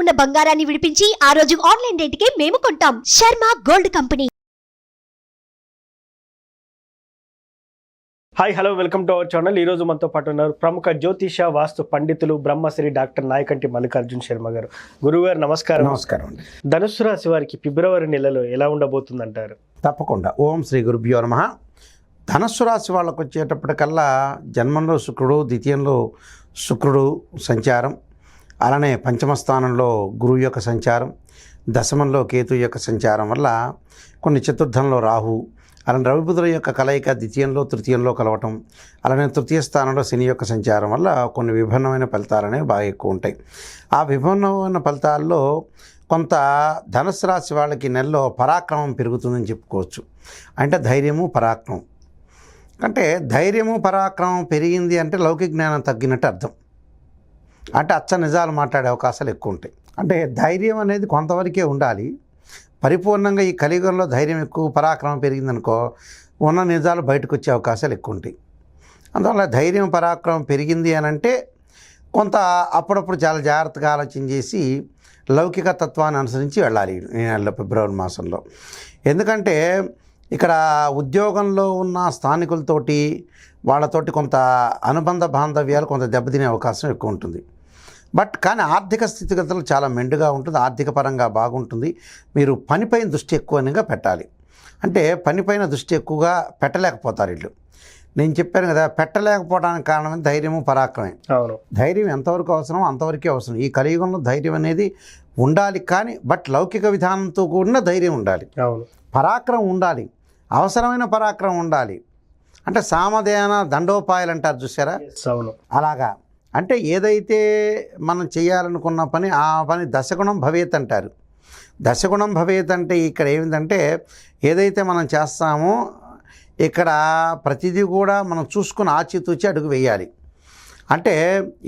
ఉన్న బంగారాన్ని విడిపించి ఆ రోజు ఆన్లైన్ రేటుకే మేము కొంటాం. Sharma gold company. Hi hello welcome to our channel. ఈ రోజు మనతో పాటు ఉన్నారు ప్రముఖ జ్యోతిష వాస్తు పండితులు బ్రహ్మశ్రీ డాక్టర్ నాయకంటి మల్లికార్జున్ శర్మ గారు. గురువు గారు నమస్కారం. నమస్కారం అండి. ధనుసు రాశి వారికి ఫిబ్రవరి నెలలో ఎలా ఉండబోతుందంటారు? తప్పకుండా. ఓం శ్రీ గురుభ్యో నమ. ధనస్సు రాశి వాళ్ళకు వచ్చేటప్పటికల్లా జన్మంలో శుక్రుడు ద్వితీయంలో శుక్రుడు సంచారం అలానే పంచమ స్థానంలో గురువు యొక్క సంచారం దశమంలో కేతు యొక్క సంచారం వల్ల కొన్ని చతుర్థంలో రాహు అలానే రవిబుధుల యొక్క కలయిక ద్వితీయంలో తృతీయంలో కలవటం అలానే తృతీయ స్థానంలో శని యొక్క సంచారం వల్ల కొన్ని విభిన్నమైన ఫలితాలు అనేవి బాగా ఎక్కువ ఉంటాయి. ఆ విభిన్నమైన ఫలితాల్లో కొంత ధనుసు రాశి వాళ్ళకి నెలలో పరాక్రమం పెరుగుతుందని చెప్పుకోవచ్చు. అంటే ధైర్యము పరాక్రమం. అంటే ధైర్యము పరాక్రమం పెరిగింది అంటే లౌకిక జ్ఞానం తగ్గినట్టు అర్థం. అంటే అచ్చ నిజాలు మాట్లాడే అవకాశాలు ఎక్కువ ఉంటాయి అంటే ధైర్యం అనేది కొంతవరకే ఉండాలి. పరిపూర్ణంగా ఈ కలియుగంలో ధైర్యం ఎక్కువ పరాక్రమం పెరిగిందనుకో ఉన్న నిజాలు బయటకు వచ్చే అవకాశాలు ఎక్కువ ఉంటాయి అందువల్ల ధైర్యం పరాక్రమం పెరిగింది అని అంటే కొంత అప్పుడప్పుడు చాలా జాగ్రత్తగా ఆలోచన చేసి లౌకిక తత్వాన్ని అనుసరించి వెళ్ళాలి ఈ నెలలో ఫిబ్రవరి మాసంలో. ఎందుకంటే ఇక్కడ ఉద్యోగంలో ఉన్న స్థానికులతోటి వాళ్ళతోటి కొంత అనుబంధ బాంధవ్యాలు కొంత దెబ్బతినే అవకాశం ఎక్కువ ఉంటుంది బట్ కానీ ఆర్థిక స్థితిగతులు చాలా మెండుగా ఉంటుంది ఆర్థిక పరంగా బాగుంటుంది. మీరు పనిపైన దృష్టి ఎక్కువగా పెట్టాలి. అంటే పనిపైన దృష్టి ఎక్కువగా పెట్టలేకపోతారు వీళ్ళు. నేను చెప్పాను కదా పెట్టలేకపోవడానికి కారణం ధైర్యము పరాక్రమే. అవును. ధైర్యం ఎంతవరకు అవసరం అంతవరకే అవసరం. ఈ కలియుగంలో ధైర్యం అనేది ఉండాలి కానీ బట్ లౌకిక విధానంతో కూడిన ధైర్యం ఉండాలి. అవును. పరాక్రమం ఉండాలి. అవసరమైన పరాక్రమం ఉండాలి. అంటే సామధేన దండోపాయాలు అంటారు చూసారా అలాగా. అంటే ఏదైతే మనం చేయాలనుకున్న పని ఆ పని దశగుణం భవేత్ అంటారు. దశగుణం భవేత్ అంటే ఇక్కడ ఏమిటంటే ఏదైతే మనం చేస్తామో ఇక్కడ ప్రతిదీ కూడా మనం చూసుకుని ఆచితూచి అడుగు వేయాలి. అంటే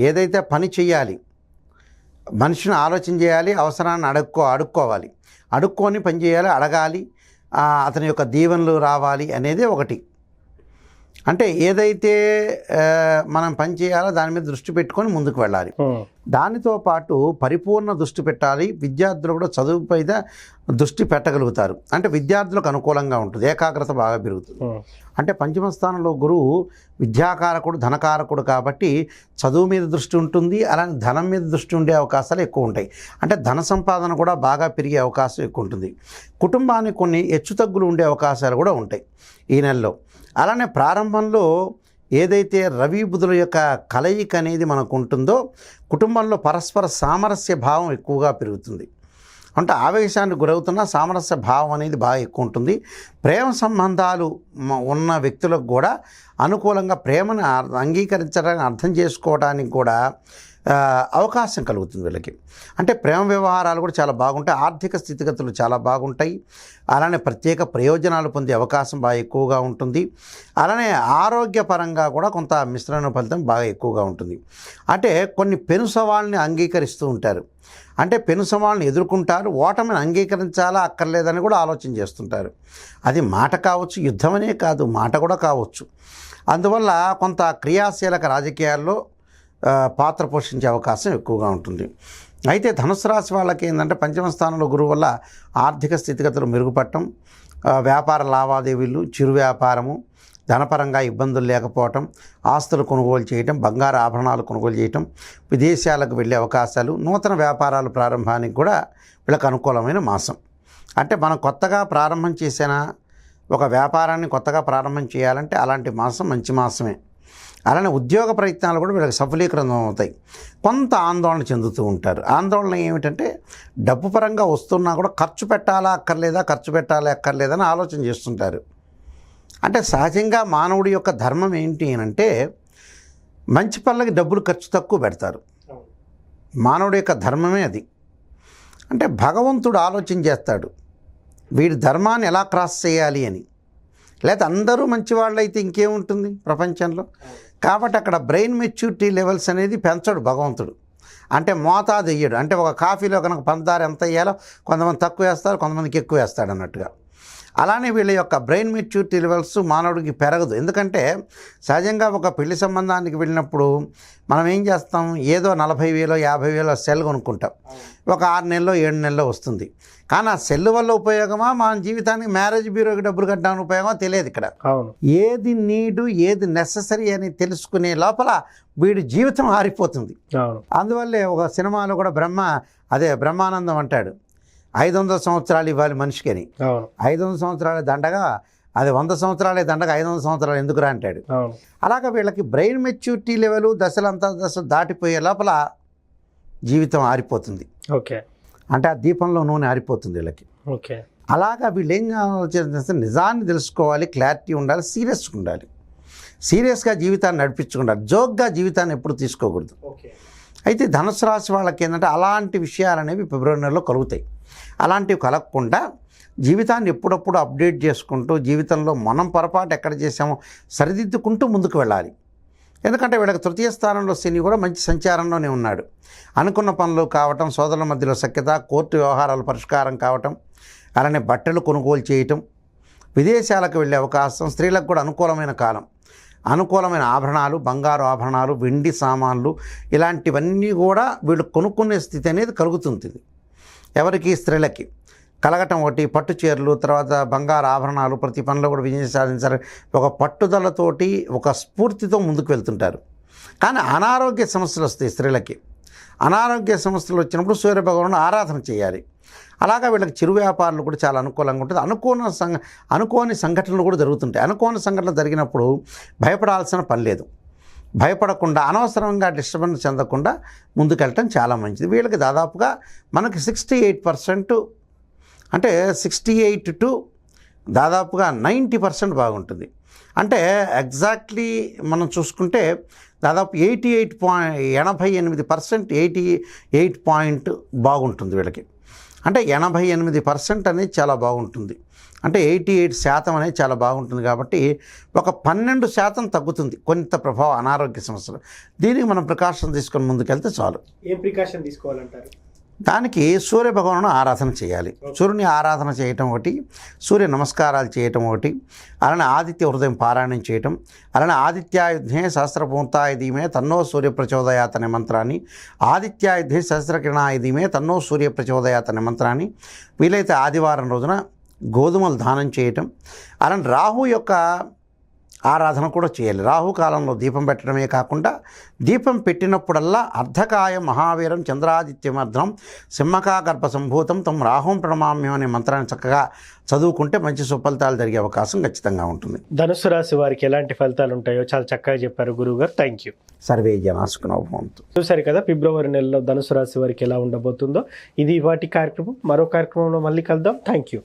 ఏదైతే పని చేయాలి మనిషిని ఆలోచన చేయాలి అవసరాన్ని అడుక్కో అడుక్కోవాలి. అడుక్కొని పని చేయాలి అడగాలి అతని యొక్క దీవెనలు రావాలి అనేది ఒకటి. అంటే ఏదైతే ఆ, మనం పని చేయాలో దాని మీద దృష్టి పెట్టుకొని ముందుకు వెళ్ళాలి. దానితో పాటు పరిపూర్ణ దృష్టి పెట్టాలి. విద్యార్థులు కూడా చదువు పైన దృష్టి పెట్టగలుగుతారు. అంటే విద్యార్థులకు అనుకూలంగా ఉంటుంది. ఏకాగ్రత బాగా పెరుగుతుంది. అంటే పంచమ స్థానంలో గురువు విద్యాకారకుడు ధనకారకుడు కాబట్టి చదువు మీద దృష్టి ఉంటుంది. అలానే ధనం మీద దృష్టి ఉండే అవకాశాలు ఎక్కువ ఉంటాయి. అంటే ధన సంపాదన కూడా బాగా పెరిగే అవకాశం ఎక్కువ ఉంటుంది. కుటుంబానికి కొన్ని హెచ్చుతగ్గులు ఉండే అవకాశాలు కూడా ఉంటాయి ఈ నెలలో. అలానే ప్రారంభంలో ఏదైతే రవి బుధుల యొక్క కలయిక అనేది మనకు ఉంటుందో కుటుంబంలో పరస్పర సామరస్య భావం ఎక్కువగా పెరుగుతుంది. అంటే ఆవేశానికి గురవుతున్న సామరస్య భావం అనేది బాగా ఎక్కువ ఉంటుంది. ప్రేమ సంబంధాలు ఉన్న వ్యక్తులకు కూడా అనుకూలంగా ప్రేమను అంగీకరించడానికి అర్థం చేసుకోవడానికి కూడా అవకాశం కలుగుతుంది వీళ్ళకి. అంటే ప్రేమ వ్యవహారాలు కూడా చాలా బాగుంటాయి. ఆర్థిక స్థితిగతులు చాలా బాగుంటాయి. అలానే ప్రత్యేక ప్రయోజనాలు పొందే అవకాశం బాగా ఎక్కువగా ఉంటుంది. అలానే ఆరోగ్యపరంగా కూడా కొంత మిశ్రమ ఫలితం బాగా ఎక్కువగా ఉంటుంది. అంటే కొన్ని పెను సవాళ్ళని అంగీకరిస్తూ ఉంటారు. అంటే పెను సవాళ్ళని ఎదుర్కొంటారు. ఓటమిని అంగీకరించాలా అక్కర్లేదని కూడా ఆలోచన చేస్తుంటారు. అది మాట కావచ్చు యుద్ధమనే కాదు మాట కూడా కావచ్చు. అందువల్ల కొంత క్రియాశీలక రాజకీయాల్లో పాత్ర పోషించే అవకాశం ఎక్కువగా ఉంటుంది. అయితే ధనుసు రాశి వాళ్ళకి ఏంటంటే పంచమ స్థానంలో గురువు వల్ల ఆర్థిక స్థితిగతులు మెరుగుపడటం వ్యాపార లావాదేవీలు చిరు వ్యాపారము ధనపరంగా ఇబ్బందులు లేకపోవటం ఆస్తులు కొనుగోలు చేయటం బంగారు ఆభరణాలు కొనుగోలు చేయటం విదేశాలకు వెళ్ళే అవకాశాలు నూతన వ్యాపారాలు ప్రారంభానికి కూడా వీళ్ళకి అనుకూలమైన మాసం. అంటే మనం కొత్తగా ప్రారంభం చేసిన? ఒక వ్యాపారాన్ని కొత్తగా ప్రారంభం చేయాలంటే అలాంటి మాసం మంచి మాసమే. అలానే ఉద్యోగ ప్రయత్నాలు కూడా వీళ్ళకి సఫలీకృతం అవుతాయి. కొంత ఆందోళన చెందుతూ ఉంటారు. ఆందోళన ఏమిటంటే డబ్బు పరంగా వస్తున్నా కూడా ఖర్చు పెట్టాలా అక్కర్లేదా ఖర్చు పెట్టాలా అక్కర్లేదా అని ఆలోచన చేస్తుంటారు. అంటే సహజంగా మానవుడి యొక్క ధర్మం ఏంటి అని అంటే మంచి పనులకి డబ్బులు ఖర్చు తక్కువ పెడతారు. మానవుడి యొక్క ధర్మమే అది. అంటే భగవంతుడు ఆలోచన చేస్తాడు. వీడి ధర్మాన్ని ఎలా క్రాస్ చేయాలి అని. లేదా అందరూ మంచివాళ్ళు అయితే ఇంకేముంటుంది ప్రపంచంలో? కాబట్టి అక్కడ బ్రెయిన్ మెచ్యూరిటీ లెవెల్స్ అనేది పెంచడు భగవంతుడు. అంటే మోతాదు వేయడు అంటే ఒక కాఫీలో కనుక పంచదార ఎంత వేయాలో కొంతమంది తక్కువ వేస్తారు కొంతమందికి ఎక్కువ వేస్తాడు అన్నట్టుగా. అలానే వీళ్ళ యొక్క బ్రెయిన్ మెచ్యూరిటీ లెవెల్స్ మానవుడికి పెరగదు. ఎందుకంటే సహజంగా ఒక పెళ్ళి సంబంధానికి వెళ్ళినప్పుడు మనం ఏం చేస్తాం? ఏదో నలభై వేలో యాభై వేలో సెల్ కొనుక్కుంటాం. ఒక ఆరు నెలలో ఏడు నెలలో వస్తుంది. కానీ ఆ సెల్ వల్ల ఉపయోగమా? మన జీవితానికి మ్యారేజ్ బ్యూరోకి డబ్బులు కట్టడానికి ఉపయోగమా? తెలియదు ఇక్కడ. ఏది నీడు ఏది నెససరీ అని తెలుసుకునే లోపల వీడి జీవితం ఆరిపోతుంది. అందువల్లే ఒక సినిమాలో కూడా బ్రహ్మ అదే బ్రహ్మానందం అంటాడు. ఐదు వందల సంవత్సరాలు ఇవ్వాలి మనిషికి అని. ఐదు వందల సంవత్సరాల దండగా అది వంద సంవత్సరాలే దండగా ఐదు వందల సంవత్సరాలు ఎందుకురా అంటాడు. అలాగ వీళ్ళకి బ్రెయిన్ మెచ్యూరిటీ లెవెల్ దశలంతా దశ దాటిపోయే లోపల జీవితం ఆరిపోతుంది. ఓకే. అంటే ఆ దీపంలో నూనె ఆరిపోతుంది వీళ్ళకి. ఓకే. అలాగా వీళ్ళు ఏం ఆలోచించాలంటే నిజాన్ని తెలుసుకోవాలి క్లారిటీ ఉండాలి సీరియస్గా ఉండాలి. సీరియస్గా జీవితాన్ని నడిపించుకుండాలి జోక్గా జీవితాన్ని ఎప్పుడు తీసుకోకూడదు. ఓకే. అయితే ధనుసు రాశి వాళ్ళకి ఏంటంటే అలాంటి విషయాలు అనేవి ఫిబ్రవరి నెలలో కలుగుతాయి. అలాంటివి కలగకుండా జీవితాన్ని ఎప్పుడప్పుడు అప్డేట్ చేసుకుంటూ జీవితంలో మనం పొరపాటు ఎక్కడ చేసామో సరిదిద్దుకుంటూ ముందుకు వెళ్ళాలి. ఎందుకంటే వీళ్ళకి తృతీయ స్థానంలో శని కూడా మంచి సంచారంలోనే ఉన్నాడు. అనుకున్న పనులు కావటం సోదరుల మధ్యలో సఖ్యత కోర్టు వ్యవహారాల పరిష్కారం కావటం అలానే బట్టలు కొనుగోలు చేయటం విదేశాలకు వెళ్ళే అవకాశం స్త్రీలకు కూడా అనుకూలమైన కాలం. అనుకూలమైన ఆభరణాలు బంగారు ఆభరణాలు వెండి సామాన్లు ఇలాంటివన్నీ కూడా వీళ్ళు కొనుక్కునే స్థితి అనేది కలుగుతుంటుంది ఎవరికి? స్త్రీలకి. కలగటం ఒకటి పట్టు చీరలు తర్వాత బంగారు ఆభరణాలు ప్రతి పనిలో కూడా విజయం సాధించారు. ఒక పట్టుదలతోటి ఒక స్ఫూర్తితో ముందుకు వెళ్తుంటారు. కానీ అనారోగ్య సమస్యలు వస్తాయి స్త్రీలకి. అనారోగ్య సమస్యలు వచ్చినప్పుడు సూర్యభగవాను ఆరాధన చేయాలి. అలాగా వీళ్ళకి చిరు వ్యాపారాలు కూడా చాలా అనుకూలంగా ఉంటుంది. అనుకోని సంఘ అనుకోని సంఘటనలు కూడా జరుగుతుంటాయి. అనుకోని సంఘటనలు జరిగినప్పుడు భయపడాల్సిన పని లేదు. భయపడకుండా అనవసరంగా డిస్టర్బెన్స్ చెందకుండా ముందుకెళ్ళటం చాలా మంచిది. వీళ్ళకి దాదాపుగా మనకి సిక్స్టీ ఎయిట్ పర్సెంట్ అంటే సిక్స్టీ ఎయిట్ టు దాదాపుగా నైంటీ పర్సెంట్ బాగుంటుంది. అంటే ఎగ్జాక్ట్లీ మనం చూసుకుంటే దాదాపు ఎయిటీ ఎయిట్ పాయింట్ ఎనభై ఎనిమిది పర్సెంట్ ఎయిటీ ఎయిట్ పాయింట్ బాగుంటుంది వీళ్ళకి. అంటే ఎనభై ఎనిమిది పర్సెంట్ అనేది చాలా బాగుంటుంది. అంటే ఎయిటీ ఎయిట్ శాతం అనేది చాలా బాగుంటుంది కాబట్టి ఒక పన్నెండు శాతం తగ్గుతుంది కొంత ప్రభావం అనారోగ్య సమస్యలు. దీనికి మనం ప్రికాషన్ తీసుకొని ముందుకెళ్తే చాలు. ఏం ప్రికాషన్ తీసుకోవాలంటారు? దానికి సూర్య భగవాను ఆరాధన చేయాలి. సూర్యుని ఆరాధన చేయటం ఒకటి సూర్య నమస్కారాలు చేయటం ఒకటి అలానే ఆదిత్య హృదయం పారాయణం చేయటం అలానే ఆదిత్యాయుధే సహస్రపూంతాయుధీమే తన్నో సూర్య ప్రచోదయాత్ అనే మంత్రాన్ని ఆదిత్యాయుధే సహస్రకిరణాయుధీమే తన్నో సూర్య ప్రచోదయాత్ అనే మంత్రాన్ని వీలైతే ఆదివారం రోజున గోధుమలు దానం చేయటం అలానే రాహు యొక్క ఆరాధన కూడా చేయాలి. రాహుకాలంలో దీపం పెట్టడమే కాకుండా దీపం పెట్టినప్పుడల్లా అర్ధకాయ మహావీరం చంద్రాదిత్యమర్ధనం సింహకాగర్భ సంభూతం తమ రాహుం ప్రణమామ్యం అనే మంత్రాన్ని చక్కగా చదువుకుంటే మంచి సుఫలితాలు జరిగే అవకాశం ఖచ్చితంగా ఉంటుంది. ధనుసు రాశి వారికి ఎలాంటి ఫలితాలు ఉంటాయో చాలా చక్కగా చెప్పారు గురువు గారు థ్యాంక్ యూ సర్వే జనాసుకునవంతు చూసారు కదా ఫిబ్రవరి నెలలో ధనుసు రాశి వారికి ఎలా ఉండబోతుందో. ఇది వాటి కార్యక్రమం. మరో కార్యక్రమంలో మళ్ళీ కలుద్దాం. Thank you